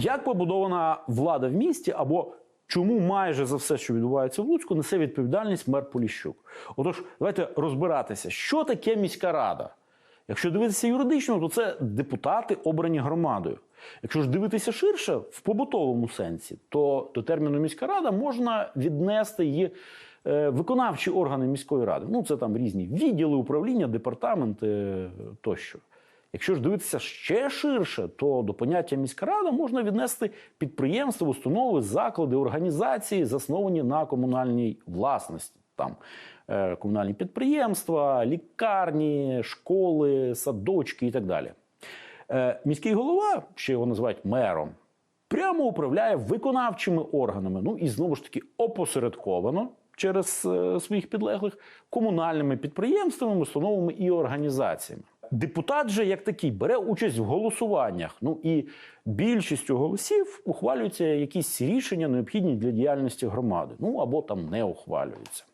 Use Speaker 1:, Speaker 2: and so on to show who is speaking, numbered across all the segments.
Speaker 1: Як побудована влада в місті або чому майже за все, що відбувається в Луцьку, несе відповідальність мер Поліщук? Отож, давайте розбиратися, що таке міська рада. Якщо дивитися юридично, то це депутати, обрані громадою. Якщо ж дивитися ширше, в побутовому сенсі, то до терміну міська рада можна віднести її е, виконавчі органи міської ради. Ну, це там різні відділи, управління, департаменти е, тощо. Якщо ж дивитися ще ширше, то до поняття міська рада можна віднести підприємства, установи, заклади, організації, засновані на комунальній власності. Там е, комунальні підприємства, лікарні, школи, садочки і так далі. Е, міський голова, ще його називають мером, прямо управляє виконавчими органами. Ну і знову ж таки опосередковано через е, своїх підлеглих комунальними підприємствами, установами і організаціями. Депутат же як такий бере участь в голосуваннях. Ну і більшістю голосів ухвалюються якісь рішення, необхідні для діяльності громади. Ну або там не ухвалюються.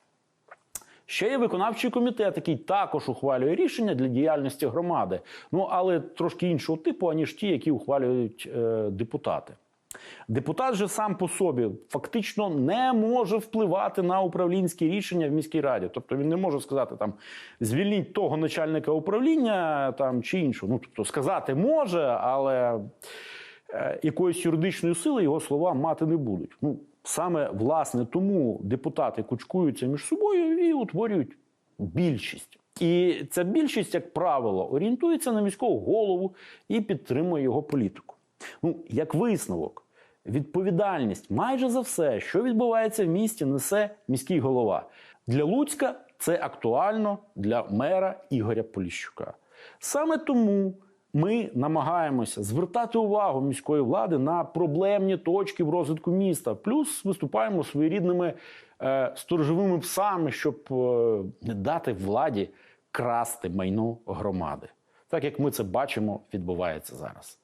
Speaker 1: Ще є виконавчий комітет, який також ухвалює рішення для діяльності громади, ну але трошки іншого типу, аніж ті, які ухвалюють е, депутати. Депутат же сам по собі фактично не може впливати на управлінські рішення в міській раді. Тобто він не може сказати там звільніть того начальника управління там чи іншого. Ну тобто сказати може, але е, якоїсь юридичної сили його слова мати не будуть. Ну саме власне тому депутати кучкуються між собою і утворюють більшість. І ця більшість, як правило, орієнтується на міського голову і підтримує його політику. Ну, як висновок, відповідальність майже за все, що відбувається в місті, несе міський голова. Для Луцька це актуально для мера Ігоря Поліщука. Саме тому ми намагаємося звертати увагу міської влади на проблемні точки в розвитку міста. Плюс виступаємо своєрідними е, сторожовими псами, щоб е, не дати владі красти майно громади. Так як ми це бачимо, відбувається зараз.